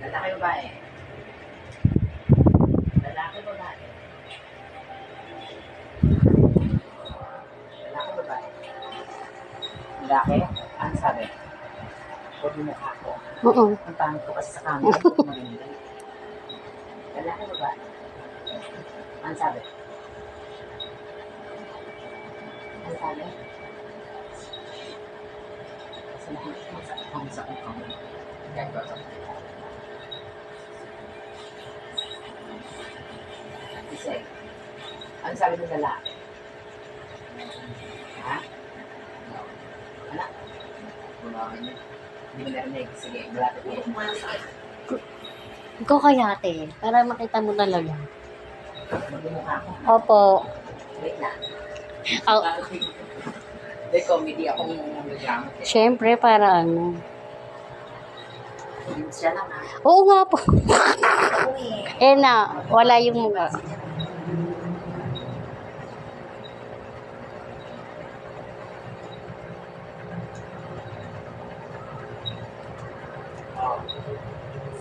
Lalaki ba eh? Lalaki ba ba eh? Lalaki ba ba eh? Lalaki? Ano sabi? Huwag mo mukha ko. Oo. Ang pangit ko kasi sa camera. Huwag mo. Lalaki ba ba? Ano sabi? Ano sabi? Kasi nakikita sa akong sa akong. Kaya ko sa Kasi, sabi ng lalaki? Ha? Niya. Hindi mo narinig. Sige, malapit mo. Ikaw kaya ate, para makita mo talaga. Opo. Wait na. Oh, May comedy akong reklamo. syempre, para ano. Siya lang. Oo nga po. Eh. na, wala yung mukha.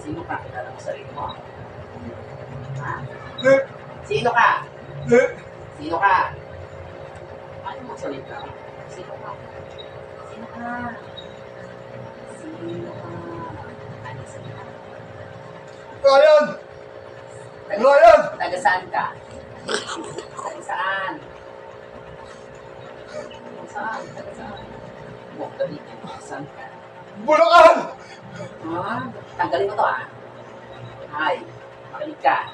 Sino ka? Kilala mo sarili mo? Ha? Sino ka? Sino ka? Ano mo salita? Sino ka? Sino ka? Sino ka? Ano salita? Ryan! Ryan! taga saan ka? Taga saan? Taga saan? Taga saan? Huwag ka dito. Saan ka? Bulacan! Ha? Tanggalin mo to ah. Ay, makinig ka.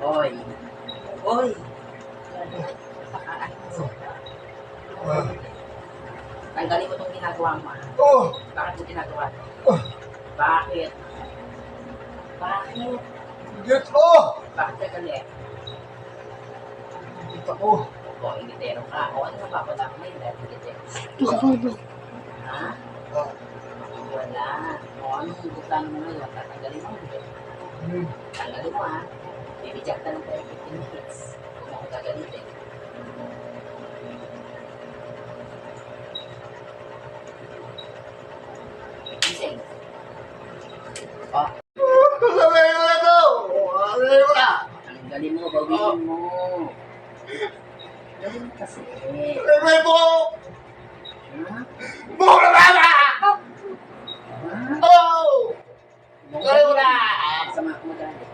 Hoy. Hoy. Tanggalin mo itong ginagawa mo ah. Oh! Bakit mo ginagawa? Oh! Bakit? Bakit? Get off! Bakit ka galit? Kita ko. O, ingitero ka. O, ano mapapala mo yun dahil ingitero? Ha? Ah, Wala. O, anong buklan mo ngayon? Tatanggalin mo. hmm. Tanggalin mo ha. Bibigyan ka ng 15 minutes. Kung ako gagalitin. Gising. O, Sabihin mo na to! Sabihin mo na! tanggalin mo, bawiin mo. Gawin mo kasi. Sabihin mo! Ha? Buko na baba! Ha? Oh! Gawin mo na! Sama ko magalit.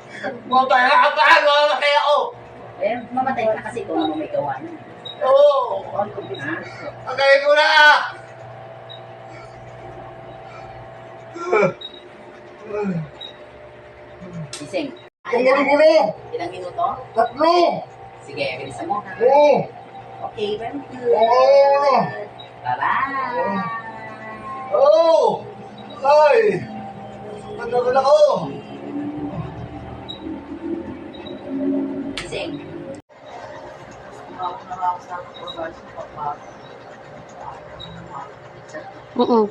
Matay na ka pa! Mamatay ako! Eh, mamatay ka na kasi kung ano may gawa na. Oo! Ha? Pagaling ko na! Gising. Tanggalin ko na! Ilang minuto? Tatlo! Sige, bilisan mo. Oo! Okay, very good. Oo! Bye-bye. Oo! Ay! Nagkagal ako! Gising. Oo.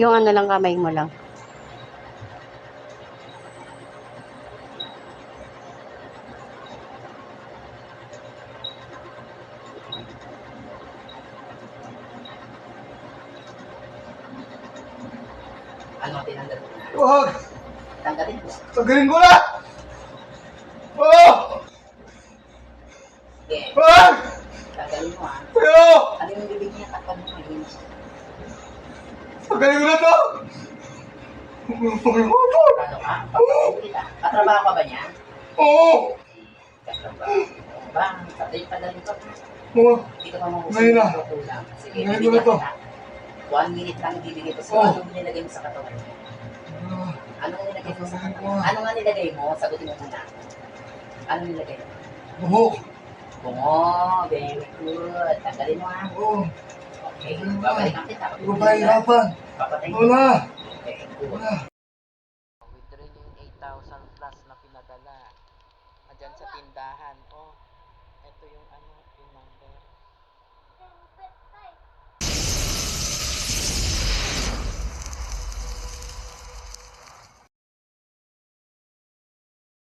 Yung ano lang kamay mo lang. Ano, tinanggal mo na? Wag! Tanggalin mo. Tanggalin ko na! Oo! Tanggalin ko na to! Na! Ano ka? Katrabaho ka ba niya? Oo! Katrabaho. Ba, yung tanggalin ko. Oo! Hindi ka pa mahusay. Ngayon na. Sige, Ngayon na to. One minute lang ibibigay ko sa'yo. Oh. Anong nilagay mo sa katawan? Ah, Anong nilagay mo sa katawan? Ano nga nilagay mo? Sagutin mo muna. Anong nilagay mo? Buhok! Bungo. Very good. Tanggalin mo ha. Oo! Okay. Babalikan kita. Hindi ko pa hirapan! Wala! Wala!